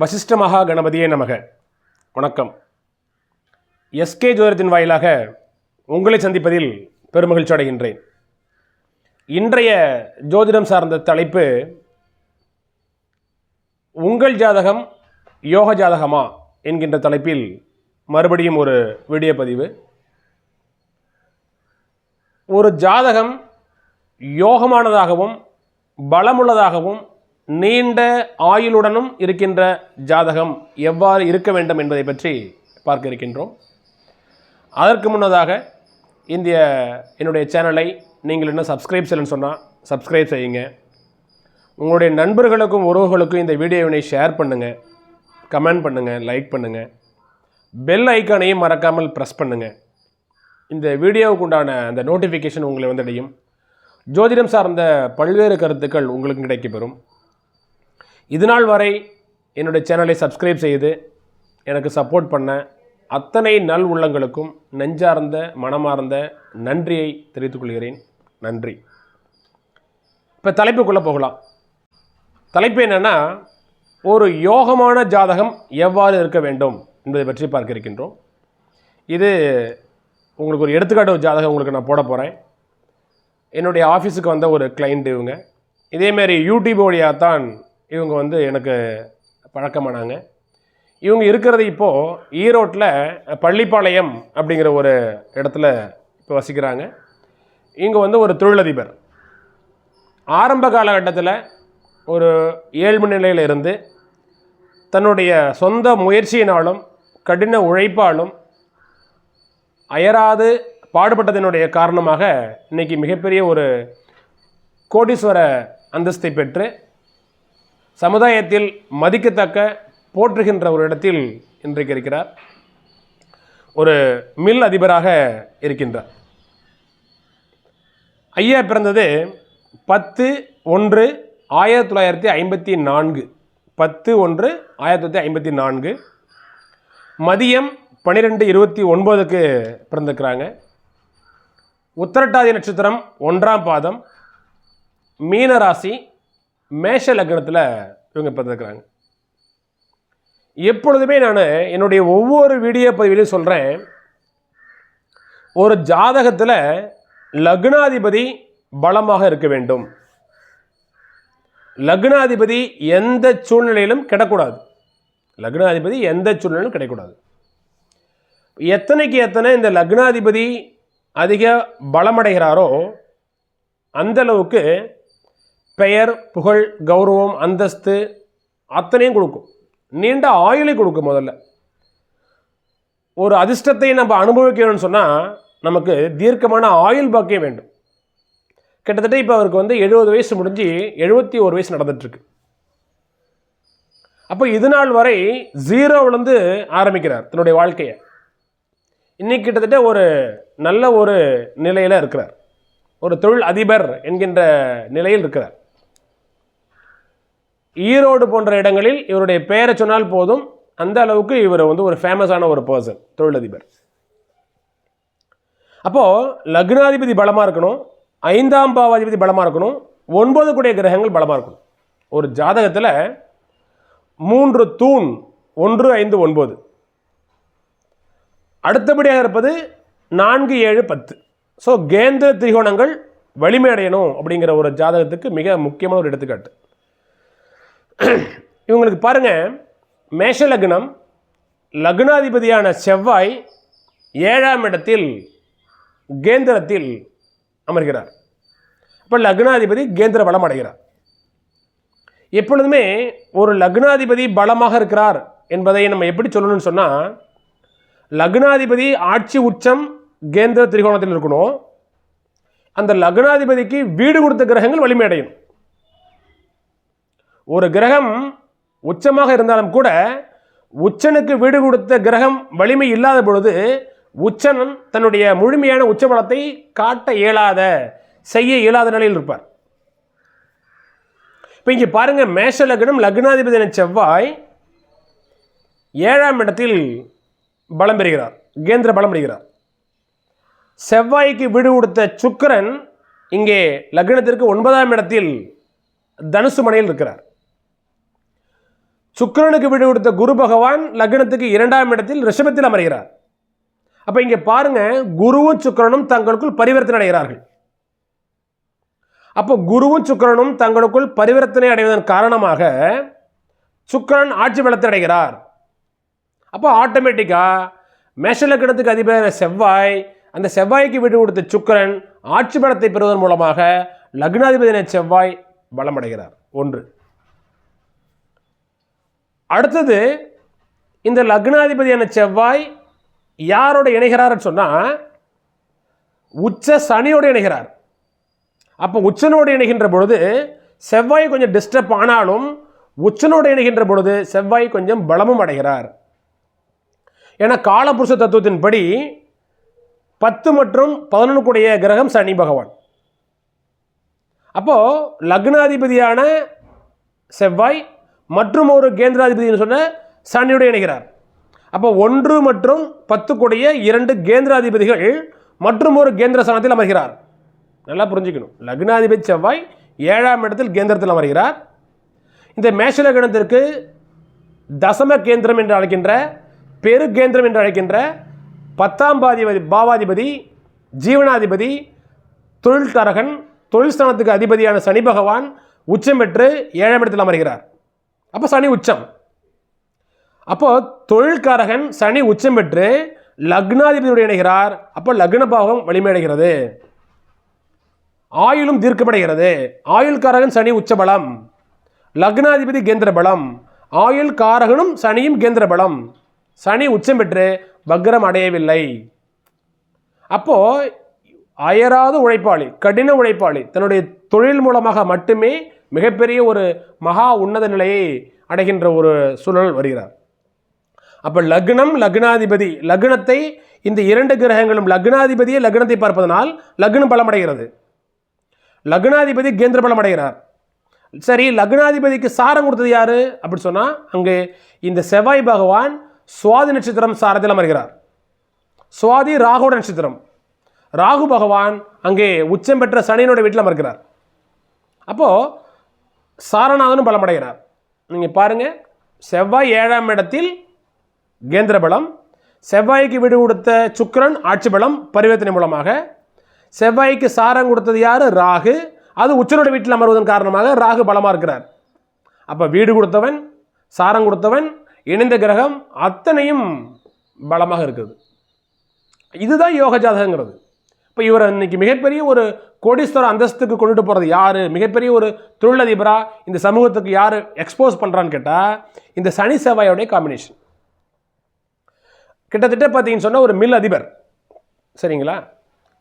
வசிஷ்ட மகா கணபதியே நமக. வணக்கம். எஸ்கே ஜோதிடத்தின் வாயிலாக உங்களை சந்திப்பதில் பெருமகிழ்ச்சி அடைகின்றேன். இன்றைய ஜோதிடம் சார்ந்த தலைப்பு உங்கள் ஜாதகம் யோக ஜாதகமா என்கின்ற தலைப்பில் மறுபடியும் ஒரு வீடியோ பதிவு. ஒரு ஜாதகம் யோகமானதாகவும் பலமுள்ளதாகவும் நீண்ட ஆயுளுடனும் இருக்கின்ற ஜாதகம் எவ்வாறு இருக்க வேண்டும் என்பதை பற்றி பார்க்க இருக்கின்றோம். அதற்கு முன்னதாக இந்திய என்னுடைய சேனலை நீங்கள் இன்னும் சப்ஸ்கிரைப் செய்யலன்னு சொன்னால் சப்ஸ்கிரைப் செய்யுங்க. உங்களுடைய நண்பர்களுக்கும் உறவுகளுக்கும் இந்த வீடியோவினை ஷேர் பண்ணுங்கள் கமெண்ட் பண்ணுங்கள் லைக் பண்ணுங்கள் பெல் ஐக்கானையும் மறக்காமல் ப்ரெஸ் பண்ணுங்கள் இந்த வீடியோவுக்கு உண்டான அந்த நோட்டிஃபிகேஷன் உங்களை வந்தடையும். ஜோதிடம் சார்ந்த பல்வேறு கருத்துக்கள் உங்களுக்கு கிடைக்கப்பெறும். இதுநாள் வரை என்னுடைய சேனலை சப்ஸ்கிரைப் செய்து எனக்கு சப்போர்ட் பண்ண அத்தனை நல் உள்ளங்களுக்கும் நெஞ்சார்ந்த மனமார்ந்த நன்றியை தெரிவித்துக் கொள்கிறேன். நன்றி. இப்போ தலைப்புக்குள்ளே போகலாம். தலைப்பு என்னென்னா ஒரு யோகமான ஜாதகம் எவ்வாறு இருக்க வேண்டும் என்பதை பற்றி பார்க்க இருக்கின்றோம். இது உங்களுக்கு ஒரு எடுத்துக்காட்டு ஜாதகம் உங்களுக்கு நான் போட போகிறேன் என்னுடைய ஆஃபீஸுக்கு வந்த ஒரு கிளைண்ட் இவங்க. இதேமாரி யூடியூப் வழியாக தான் இவங்க வந்து எனக்கு பழக்கமானாங்க. இவங்க இருக்கிறது இப்போது ஈரோட்டில் பள்ளிப்பாளையம் அப்படிங்கிற ஒரு இடத்துல இப்போ வசிக்கிறாங்க. இங்கே வந்து ஒரு தொழிலதிபர். ஆரம்ப காலகட்டத்தில் ஒரு ஏழ்மை நிலையில் இருந்து தன்னுடைய சொந்த முயற்சியினாலும் கடின உழைப்பாலும் அயராது பாடுபட்டதனுடைய காரணமாக இன்னைக்கு மிகப்பெரிய ஒரு கோடீஸ்வர அந்தஸ்தை பெற்று சமுதாயத்தில் மதிக்கத்தக்க போற்றுகின்ற ஒரு இடத்தில் இன்றைக்கு இருக்கிறார். ஒரு மில் அதிபராக இருக்கின்றார். ஐயா பிறந்தது பத்து ஒன்று ஆயிரத்தி தொள்ளாயிரத்தி ஐம்பத்தி நான்கு. பத்து ஒன்று ஆயிரத்தி தொள்ளாயிரத்தி ஐம்பத்தி நான்கு. மதியம் பன்னிரெண்டு இருபத்தி ஒன்பதுக்கு பிறந்திருக்கிறாங்க. உத்தரட்டாதி நட்சத்திரம் ஒன்றாம் பாதம். மீனராசி மேஷ லக்னத்தில் இவங்க பிறந்திருக்கிறாங்க. எப்பொழுதுமே நான் என்னுடைய ஒவ்வொரு வீடியோ பதிவிலையும் சொல்கிறேன் ஒரு ஜாதகத்தில் லக்னாதிபதி பலமாக இருக்க வேண்டும். லக்னாதிபதி எந்த சூழ்நிலையிலும் கிடக்கூடாது. லக்னாதிபதி எந்த சூழ்நிலையிலும் கிடைக்கூடாது. எத்தனைக்கு எத்தனை இந்த லக்னாதிபதி அதிக பலமடைகிறாரோ அந்த அளவுக்கு பெயர் புகழ் கௌரவம் அந்தஸ்து அத்தனையும் கொடுக்கும். நீண்ட ஆயுளை கொடுக்கும் முதல்ல. ஒரு அதிர்ஷ்டத்தை நம்ம அனுபவிக்கணும்னு சொன்னால் நமக்கு தீர்க்கமான ஆயுள் பாக்கியம் வேண்டும். கிட்டத்தட்ட இப்போ அவருக்கு வந்து எழுபது வயசு முடிஞ்சு எழுபத்தி ஒரு வயசு நடந்துட்டுருக்கு. அப்போ இது நாள் வரை ஜீரோவிலேருந்து ஆரம்பிக்கிறார் தன்னுடைய வாழ்க்கையை. இன்னைக்கு கிட்டத்தட்ட ஒரு நல்ல ஒரு நிலையில் இருக்கிறார். ஒரு தொழில் அதிபர் என்கின்ற நிலையில் இருக்கிறார். ஈரோடு போன்ற இடங்களில் இவருடைய பெயரை சொன்னால் போதும். அந்த அளவுக்கு இவர் வந்து ஒரு ஃபேமஸான ஒரு பர்சன் தொழிலதிபர். அப்போது லக்னாதிபதி பலமாக இருக்கணும் ஐந்தாம் பாவாதிபதி பலமாக இருக்கணும் ஒன்பது கூடிய கிரகங்கள் பலமாக இருக்கணும். ஒரு ஜாதகத்தில் மூன்று தூண் ஒன்று ஐந்து ஒன்பது. அடுத்தபடியாக இருப்பது நான்கு ஏழு பத்து. ஸோ கேந்திர திரிகோணங்கள் வலிமை அடையணும் அப்படிங்கிற ஒரு ஜாதகத்துக்கு மிக முக்கியமான ஒரு எடுத்துக்காட்டு. இவங்களுக்கு பாருங்க. மேஷ லக்னம் லக்னாதிபதியான செவ்வாய் ஏழாம் இடத்தில் கேந்திரத்தில் அமர்கிறார். இப்போ லக்னாதிபதி கேந்திர பலம் அடைகிறார். எப்பொழுதுமே ஒரு லக்னாதிபதி பலமாக இருக்கிறார் என்பதை நம்ம எப்படி சொல்லணும்னு சொன்னால் லக்னாதிபதி ஆட்சி உச்சம் கேந்திர திரிகோணத்தில் இருக்கணும். அந்த லக்னாதிபதிக்கு வீடு கொடுத்த கிரகங்கள் வலிமையடையணும் ஒரு கிரகம் உச்சமாக இருந்தாலும் கூட உச்சனுக்கு வீடு கொடுத்த கிரகம் வலிமை இல்லாத பொழுது உச்சன் தன்னுடைய முழுமையான உச்சபலத்தை காட்ட இயலாத செய்ய இயலாத நிலையில் இருப்பார். இப்போ இங்கே பாருங்க மேஷ லக்னம் லக்னாதிபதியான செவ்வாய் ஏழாம் இடத்தில் பலம் பெறுகிறார் கேந்திர பலம் பெறுகிறார். செவ்வாய்க்கு வீடு கொடுத்த சுக்கரன் இங்கே லக்னத்திற்கு ஒன்பதாம் இடத்தில் தனுசு மனையில் இருக்கிறார். சுக்கிரனுக்கு விடு கொடுத்த குரு பகவான் லக்னத்துக்கு இரண்டாம் இடத்தில் ரிஷபத்தில் அமர்கிறார். அப்ப இங்க பாருங்க குருவும் சுக்கிரனும் தங்களுக்குள் பரிவர்த்தனை அடைகிறார்கள். அப்போ குருவும் சுக்கிரனும் தங்களுக்குள் பரிவர்த்தனை அடைவதன் காரணமாக சுக்கிரன் ஆட்சி பலத்தை அடைகிறார். அப்போ ஆட்டோமேட்டிக்காக மேஷ லக்னத்துக்கு அதிபரான செவ்வாய் அந்த செவ்வாய்க்கு விட்டு கொடுத்த சுக்கிரன் ஆட்சி பலத்தை பெறுவதன் மூலமாக லக்னாதிபதியான செவ்வாய் பலமடைகிறார் ஒன்று. அடுத்தது இந்த லக்னாதிபதியான செவ்வாய் யாரோட இணைகிறார்னு சொன்னால் உச்ச சனியோடு இணைகிறார். அப்போ உச்சனோடு இணைகின்ற பொழுது செவ்வாய் கொஞ்சம் டிஸ்டர்ப் ஆனாலும் உச்சனோடு இணைகின்ற பொழுது செவ்வாய் கொஞ்சம் பலமும் அடைகிறார். ஏன்னா காலபுருஷ தத்துவத்தின்படி பத்து மற்றும் பதினொன்றுக்குடைய கிரகம் சனி பகவான். அப்போது லக்னாதிபதியான செவ்வாய் மற்றும் ஒரு கேந்திராதிபதினு சொன்ன சனியோடு இணைகிறார். அப்போ ஒன்று மற்றும் பத்துக்குடைய இரண்டு கேந்திராதிபதிகள் மற்றும் ஒரு கேந்திர ஸ்தானத்தில் அமர்கிறார். நல்லா புரிஞ்சுக்கணும். லக்னாதிபதி செவ்வாய் ஏழாம் இடத்தில் கேந்திரத்தில் அமர்கிறார். இந்த மேஷல லக்னத்திற்கு தசம கேந்திரம் என்று அழைக்கின்ற பெரு கேந்திரம் என்று அழைக்கின்ற பத்தாம் பாதிபதி பாவாதிபதி ஜீவனாதிபதி தொழில்காரகன் தொழில் ஸ்தானத்துக்கு அதிபதியான சனி பகவான் உச்சம் பெற்று ஏழாம் இடத்தில் அமர்கிறார். அப்போ சனி உச்சம். அப்போ தொழில்காரகன் சனி உச்சம் பெற்று லக்னாதிபதியோடு இணைகிறார். அப்போ லக்ன பாவம் வலிமையடைகிறது. ஆயுளும் தீர்க்கப்படுகிறது ஆயுள்காரகன் சனி உச்ச பலம் லக்னாதிபதி கேந்திர பலம் ஆயுள் காரகனும் சனியும் கேந்திர பலம் சனி உச்சம் பெற்று வக்ரம் அடையவில்லை. அப்போ அயராத உழைப்பாளி கடின உழைப்பாளி தன்னுடைய தொழில் மூலமாக மட்டுமே மிகப்பெரிய ஒரு மகா உன்னத நிலையை அடைகின்ற ஒரு சூழல் வருகிறார். அப்போ லக்னம் லக்னாதிபதி லக்னத்தை இந்த இரண்டு கிரகங்களும் லக்னாதிபதியே லக்னத்தை பார்ப்பதனால் லக்னம் பலமடைகிறது. லக்னாதிபதி கேந்திர பலம் அடைகிறார் சரி லக்னாதிபதிக்கு சாரம் கொடுத்தது யாரு? அப்படி சொன்னால் அங்கே இந்த செவ்வாய் பகவான் சுவாதி நட்சத்திரம் சாரத்தில் அமர்கிறார். சுவாதி ராகுட நட்சத்திரம். ராகு பகவான் அங்கே உச்சம் பெற்ற சனியனுடைய வீட்டில் அமர்கிறார். அப்போது சாரநாதனும் பலமடைகிறார். நீங்கள் பாருங்கள் செவ்வாய் ஏழாம் இடத்தில் கேந்திர பலம் செவ்வாய்க்கு விடு கொடுத்த சுக்கரன் ஆட்சி பலம் பரிவர்த்தனை மூலமாக செவ்வாய்க்கு சாரம் கொடுத்தது யார்? ராகு. அது உச்சனோட வீட்டில் அமர்வதன் காரணமாக ராகு பலமாக இருக்கிறார். அப்போ வீடு கொடுத்தவன் சாரம் கொடுத்தவன் இணைந்த கிரகம் அத்தனையும் பலமாக இருக்குது இதுதான் யோக ஜாதகங்கிறது இப்போ இவர் இன்னைக்கு மிகப்பெரிய ஒரு கோடீஸ்வர அந்தஸ்துக்கு கொண்டுட்டு போகிறது யார்? மிகப்பெரிய ஒரு தொழிலதிபராக இந்த சமூகத்துக்கு யார் எக்ஸ்போஸ் பண்ணுறான்னு கேட்டால் இந்த சனி செவ்வாயோடைய காம்பினேஷன் கிட்டத்தட்ட பார்த்தீங்கன்னு சொன்னால் ஒரு மில் அதிபர். சரிங்களா?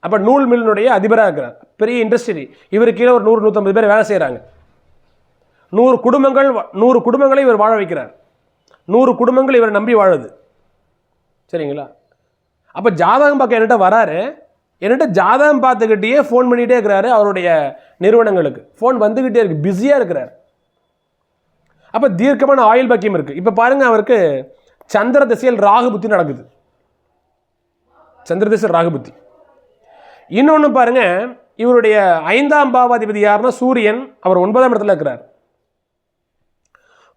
அப்போ நூல் மில்லினுடைய அதிபராக இருக்கிறார். பெரிய இண்டஸ்ட்ரி இவர் கீழே ஒரு நூறு நூற்றம்பது பேர் வேலை செய்கிறாங்க நூறு குடும்பங்கள் நூறு குடும்பங்களை இவர் வாழ வைக்கிறார். நூறு குடும்பங்கள் இவரை நம்பி வாழுது. சரிங்களா? அப்போ ஜாதகம் பார்க்க என்கிட்ட வராரு? என்கிட்ட ஜாதகம் பார்த்துக்கிட்டே ஃபோன் பண்ணிகிட்டே இருக்கிறாரு அவருடைய நிறுவனங்களுக்கு. ஃபோன் வந்துக்கிட்டே இருக்கு பிஸியாக இருக்கிறார். அப்போ தீர்க்கமான ஆயுள் பாக்கியம் இருக்குது இப்போ பாருங்கள் அவருக்கு சந்திர திசையில் ராகு புத்தி நடக்குது. சந்திர திசையில் ராகு புத்தி. இன்னொன்று பாருங்க இவருடைய ஐந்தாம் பாவாதிபதி யாருன்னா சூரியன். அவர் ஒன்பதாம் இடத்துல இருக்கிறார்.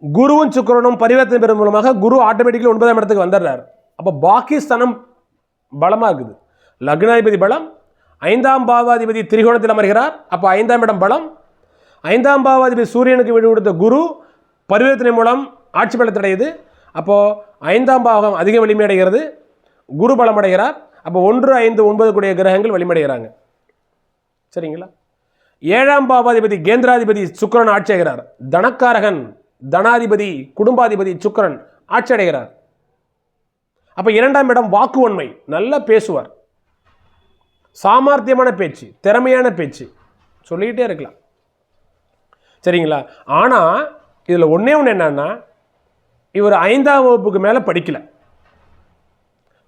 குருவும் சுக்கிரனும் பரிவர்த்தனை பெறும் மூலமாக குரு ஆட்டோமேட்டிக்கலி ஒன்பதாம் இடத்துக்கு வந்துடுறார். அப்போ பாகிஸ்தானம் பலமாக இருக்குது. லக்னாதிபதி பலம் ஐந்தாம் பாவாதிபதி திரிகோணத்தில் அமர்கிறார். அப்போ ஐந்தாம் இடம் பலம் ஐந்தாம் பாவாதிபதி சூரியனுக்கு விடு கொடுத்த குரு பரிவர்த்தனை மூலம் ஆட்சி பலத்தடையுது. அப்போது ஐந்தாம் பாவகம் அதிக வலிமையடைகிறது. குரு பலம் அடைகிறார். அப்போ ஒன்று ஐந்து ஒன்பது கூடிய கிரகங்கள் வலிமடைகிறாங்க சரிங்களா? ஏழாம் பாவாதிபதி கேந்திராதிபதி சுக்கிரன் ஆட்சி தனக்காரகன் தனாதிபதி குடும்பாதிபதி சுக்கரன் ஆட்சி அடைகிறார். அப்போ இரண்டாம் இடம் வாக்குவன்மை. நல்லா பேசுவார். சாமர்த்தியமான பேச்சு திறமையான பேச்சு. சொல்லிக்கிட்டே இருக்கலாம். சரிங்களா? ஆனால் இதில் ஒன்றே ஒன்று என்னன்னா இவர் ஐந்தாம் வகுப்புக்கு மேலே படிக்கலை.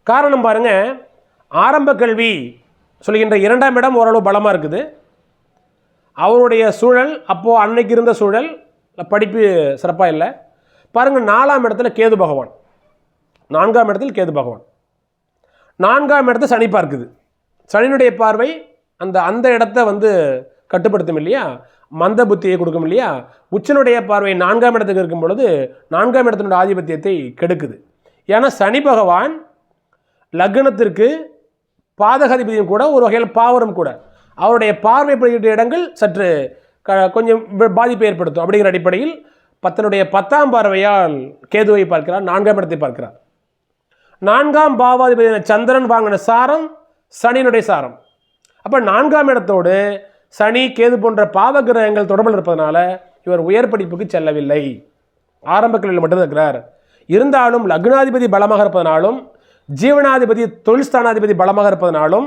காரணம் பாருங்க ஆரம்ப கல்வி சொல்கின்ற இரண்டாம் இடம் ஓரளவு பலமாக இருக்குது. அவருடைய சூழல் அப்போது அன்னைக்கு இருந்த சூழல் படிப்பு சிறப்பாக இல்லை. பாருங்கள் நாலாம் இடத்துல கேது பகவான். நான்காம் இடத்தில் கேது பகவான். நான்காம் இடத்துல சனி பார்க்குது. சனியினுடைய பார்வை அந்த அந்த இடத்த வந்து கட்டுப்படுத்தும் இல்லையா? மந்த புத்தியை கொடுக்கும் இல்லையா? உச்சனுடைய பார்வை நான்காம் இடத்துக்கு இருக்கும் பொழுது நான்காம் இடத்தினுடைய ஆதிபத்தியத்தை கெடுக்குது. ஏன்னா சனி பகவான் லக்னத்திற்கு பாதகாதிபதியும் கூட ஒரு வகையில் பாவரும் கூட. அவருடைய பார்வைப்படுகின்ற இடங்கள் சற்று க கொஞ்சம் பாதிப்பை ஏற்படுத்தும். அப்படிங்கிற அடிப்படையில் பத்தனுடைய பத்தாம் பார்வையால் கேதுவை பார்க்கிறார் நான்காம் இடத்தை பார்க்கிறார். நான்காம் பாவாதிபதியான சந்திரன் வாங்கின சாரம் சனியினுடைய சாரம். அப்போ நான்காம் இடத்தோடு சனி கேது போன்ற பாவ கிரகங்கள் தொடர்பில் இருப்பதனால இவர் உயர் படிப்புக்கு செல்லவில்லை. ஆரம்ப கல்வியில் மட்டும் இருக்கிறார். இருந்தாலும் லக்னாதிபதி பலமாக இருப்பதனாலும் ஜீவனாதிபதி தொழில் ஸ்தானாதிபதி பலமாக இருப்பதனாலும்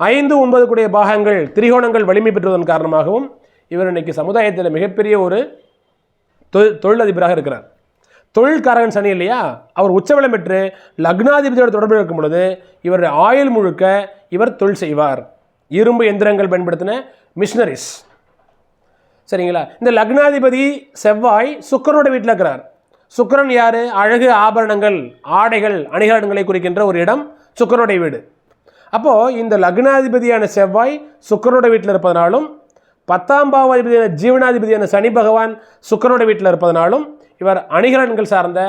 ஐந்து ஒன்பது கூடிய பாகங்கள் திரிகோணங்கள் வலிமை பெற்றுவதன் காரணமாகவும் இவர் இன்னைக்கு சமுதாயத்தில் மிகப்பெரிய ஒரு தொழில் தொழிலதிபராக இருக்கிறார். தொழில்காரகன் சனி இல்லையா? அவர் உச்சபலம் பெற்று லக்னாதிபதியோட தொடர்பில் இருக்கும் பொழுது இவர் ஆயுள் முழுக்க இவர் தொழில் செய்வார். இரும்பு எந்திரங்கள் பயன்படுத்தின மிஷினரிஸ். சரிங்களா? இந்த லக்னாதிபதி செவ்வாய் சுக்கிரனோட வீட்டில் இருக்கிறார். சுக்கிரன் யார்? அழகு ஆபரணங்கள் ஆடைகள் அணிகலன்களை குறிக்கின்ற ஒரு இடம் சுக்கிரனுடைய வீடு. அப்போது இந்த லக்னாதிபதியான செவ்வாய் சுக்கிரனோட வீட்டில் இருப்பதனாலும் பத்தாம் பாவாதிபதியான ஜீவனாதிபதியான சனி பகவான் சுக்கிரனோட வீட்டில் இருப்பதனாலும் இவர் அணிகலன்கள் சார்ந்த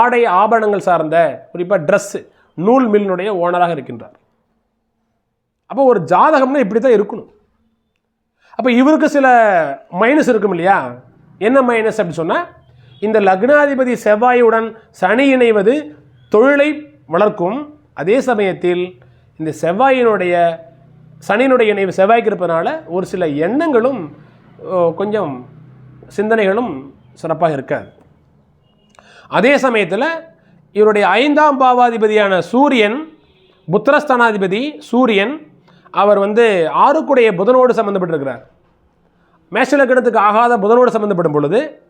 ஆடை ஆபரணங்கள் சார்ந்த குறிப்பாக ட்ரெஸ்ஸு நூல் மில்லினுடைய ஓனராக இருக்கின்றார். அப்போ ஒரு ஜாதகம்னா இப்படி தான் இருக்கணும். அப்போ இவருக்கு சில மைனஸ் இருக்கும் இல்லையா? என்ன மைனஸ் அப்படின்னு சொன்னால் இந்த லக்னாதிபதி செவ்வாயுடன் சனி இணைவது தொழிலை வளர்க்கும். அதே சமயத்தில் இந்த செவ்வாயினுடைய சனியினுடைய இணைவு செவ்வாய்க்கு இருப்பதனால ஒரு சில எண்ணங்களும் கொஞ்சம் சிந்தனைகளும் சிறப்பாக இருக்காது. அதே சமயத்தில் இவருடைய ஐந்தாம் பாவாதிபதியான சூரியன் புத்திரஸ்தானாதிபதி சூரியன் அவர் வந்து ஆறுக்குடைய புதனோடு சம்மந்தப்பட்டிருக்கிறார் மேஷலக்கணத்துக்கு ஆகாத புதனோடு சம்மந்தப்படும் பொழுது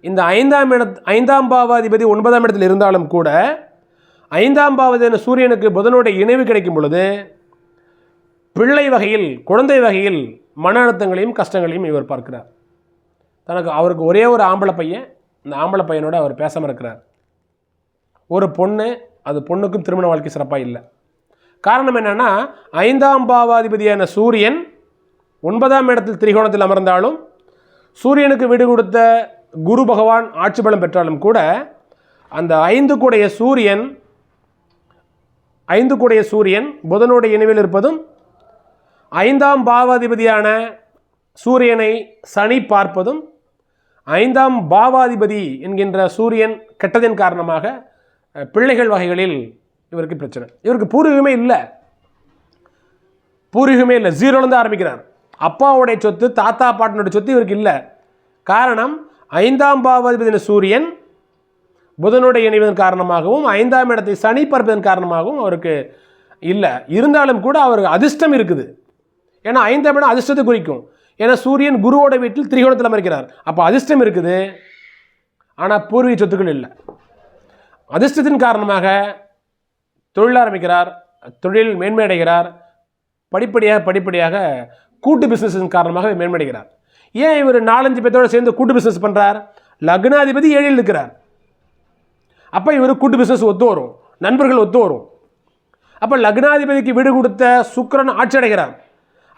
இந்த ஐந்தாம் இட ஐந்தாம் பாவாதிபதி ஒன்பதாம் இடத்தில் இருந்தாலும் கூட ஐந்தாம் பாவதியான சூரியனுக்கு புதனுடைய இணைவு கிடைக்கும் பொழுது பிள்ளை வகையில் குழந்தை வகையில் மன அழுத்தங்களையும் கஷ்டங்களையும் இவர் பார்க்கிறார். தனக்கு அவருக்கு ஒரே ஒரு ஆம்பளை பையன் இந்த ஆம்பளை பையனோட அவர் பேசாமல் இருக்கிறார். ஒரு பொண்ணு அது பொண்ணுக்கும் திருமண வாழ்க்கை சிறப்பாக இல்லை. காரணம் என்னென்னா ஐந்தாம் பாவாதிபதியான சூரியன் ஒன்பதாம் இடத்தில் திரிகோணத்தில் அமர்ந்தாலும் சூரியனுக்கு விடு கொடுத்த குரு பகவான் ஆட்சி பலம் பெற்றாலும் கூட அந்த ஐந்து கூடைய சூரியன் ஐந்து கூடைய சூரியன் புதனுடைய இணைவில் இருப்பதும் ஐந்தாம் பாவாதிபதியான சூரியனை சனி பார்ப்பதும் ஐந்தாம் பாவாதிபதி என்கின்ற சூரியன் கெட்டதின் காரணமாக பிள்ளைகள் வகைகளில் இவருக்கு பிரச்சனை. இவருக்கு பூர்வீகமே இல்லை. பூர்வீகமே இல்லை. ஜீரோலேருந்து ஆரம்பிக்கிறார். அப்பாவுடைய சொத்து தாத்தா பாட்டனுடைய சொத்து இவருக்கு இல்லை. காரணம் ஐந்தாம் பாவாதிபதியின் சூரியன் புதனுடைய இணைவதன் காரணமாகவும் ஐந்தாம் இடத்தை சனி பார்ப்பதன் காரணமாகவும் அவருக்கு இல்லை. இருந்தாலும் கூட அவருக்கு அதிர்ஷ்டம் இருக்குது. ஏன்னா ஐந்தாம் இடம் அதிர்ஷ்டத்தை குறிக்கும். ஏன்னா சூரியன் குருவோட வீட்டில் திரிகோணத்தில் அமர்க்கிறார் அப்போ அதிர்ஷ்டம் இருக்குது. ஆனால் பூர்வீக சொத்துக்கள் இல்லை. அதிர்ஷ்டத்தின் காரணமாக தொழில் ஆரம்பிக்கிறார் தொழில் மேன்மையடைகிறார் படிப்படியாக படிப்படியாக கூட்டு பிஸ்னஸின் காரணமாக மேன்மடைகிறார் ஏன் இவர் நாலஞ்சு பேர்த்தோட சேர்ந்து கூட்டு பிஸ்னஸ் பண்ணுறார் லக்னாதிபதி ஏழில் இருக்கிறார் அப்போ இவர் கூட்டு பிஸ்னஸ் ஒத்து வரும். நண்பர்கள் ஒத்து வரும். அப்போ லக்னாதிபதிக்கு வீடு கொடுத்த சுக்கரன் ஆட்சி அடைகிறார்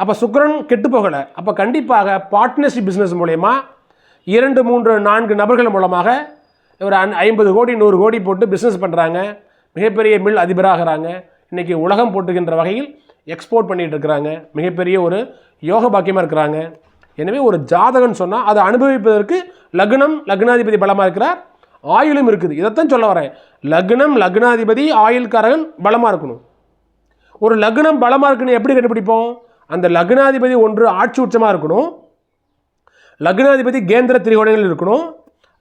அப்போ சுக்கரன் கெட்டு போகலை. அப்போ கண்டிப்பாக பார்ட்னர்ஷிப் பிஸ்னஸ் மூலயமா இரண்டு மூன்று நான்கு நபர்கள் மூலமாக ஒரு அன் ஐம்பது கோடி நூறு கோடி போட்டு பிஸ்னஸ் பண்ணுறாங்க மிகப்பெரிய மில் அதிபராகிறாங்க. இன்றைக்கி உலகம் போட்டுகின்ற வகையில் எக்ஸ்போர்ட் பண்ணிகிட்டு இருக்கிறாங்க. மிகப்பெரிய ஒரு யோக பாக்கியமாக இருக்கிறாங்க. எனவே ஒரு ஜாதகம்னு சொன்னால் அதை அனுபவிப்பதற்கு லக்னம் லக்னாதிபதி பலமாக இருக்கிறார். ஆயுளும் இருக்குது. இதைத்தான் சொல்ல வரேன். லக்னம் லக்னாதிபதி ஆயுள்காரகன் பலமாக இருக்கணும். ஒரு லக்னம் பலமாக இருக்குன்னு எப்படி கண்டுபிடிப்போம்? அந்த லக்னாதிபதி ஒன்று ஆட்சி உச்சமாக இருக்கணும். லக்னாதிபதி கேந்திர திரிகோணங்கள் இருக்கணும்.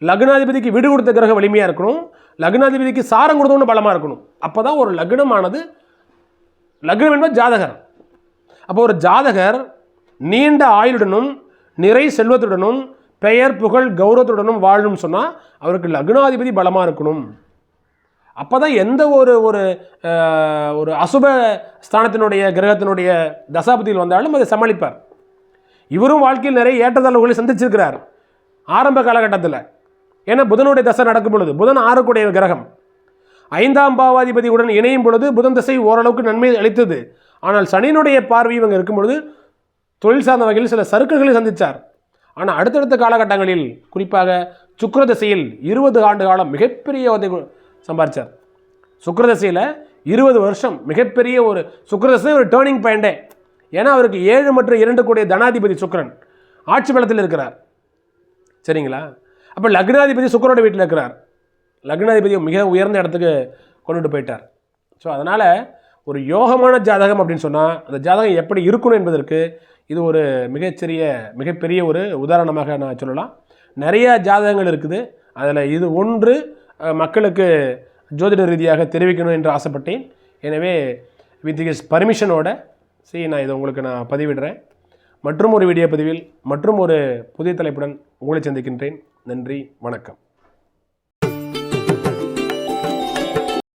லக்னாதிபதிக்கு விடு கொடுத்த கிரக வலிமையாக இருக்கணும். லக்னாதிபதிக்கு சாரம் கொடுத்தவொன்னு பலமாக இருக்கணும். அப்போ தான் ஒரு லக்னமானது லக்னம் என்பது ஜாதகர். அப்போ ஒரு ஜாதகர் நீண்ட ஆயுளுடனும் நிறை செல்வத்துடனும் பெயர் புகழ் கௌரவத்துடனும் வாழணும்னு சொன்னால் அவருக்கு லக்னாதிபதி பலமாக இருக்கணும். அப்போ தான் எந்த ஒரு ஒரு ஒரு அசுப ஸ்தானத்தினுடைய கிரகத்தினுடைய தசாபதியில் வந்தாலும் அதை சமாளிப்பார். இவரும் வாழ்க்கையில் நிறைய ஏற்றத்தாழ்வுகளை சந்திச்சிருக்கிறார். ஆரம்ப காலகட்டத்தில். ஏன்னா புதனுடைய தசை நடக்கும் பொழுது புதன் ஆறுக்குடைய கிரகம். ஐந்தாம் பாவாதிபதியுடன் இணையும் பொழுது புதன் தசை ஓரளவுக்கு நன்மை அளித்தது. ஆனால் சனியினுடைய பார்வை இவங்க இருக்கும் பொழுது தொழில் சார்ந்த வகையில் சில சறுக்குகளை சந்தித்தார் ஆனால் அடுத்தடுத்த காலகட்டங்களில் குறிப்பாக சுக்கிரதசையில் இருபது ஆண்டு காலம் மிகப்பெரிய சம்பாதிச்சார் சுக்கரதசையில் இருபது வருஷம் மிகப்பெரிய ஒரு சுக்கரதசை ஒரு டேர்னிங் பாயிண்டே ஏன்னா அவருக்கு ஏழு மற்றும் இரண்டு கூடிய தனாதிபதி சுக்கரன் ஆட்சி பலத்தில் இருக்கிறார். சரிங்களா? அப்போ லக்னாதிபதி சுக்கரோட வீட்டில் இருக்கிறார். லக்னாதிபதி மிக உயர்ந்த இடத்துக்கு கொண்டுட்டு போயிட்டார். ஸோ அதனால் ஒரு யோகமான ஜாதகம் அப்படின்னு சொன்னால் அந்த ஜாதகம் எப்படி இருக்கணும் என்பதற்கு இது ஒரு மிகச்சிறிய மிகப்பெரிய ஒரு உதாரணமாக நான் சொல்லலாம். நிறைய ஜாதகங்கள் இருக்குது. அதில் இது ஒன்று மக்களுக்கு ஜோதிட ரீதியாக தெரிவிக்கணும் என்று ஆசைப்பட்டேன். எனவே வித் ஹிஸ் பர்மிஷனோட சரி நான் இதை உங்களுக்கு நான் பதிவிடுறேன். மற்றும் ஒரு வீடியோ பதிவில் மற்றும் ஒரு புதிய தலைப்புடன் உங்களை சந்திக்கின்றேன். நன்றி வணக்கம்.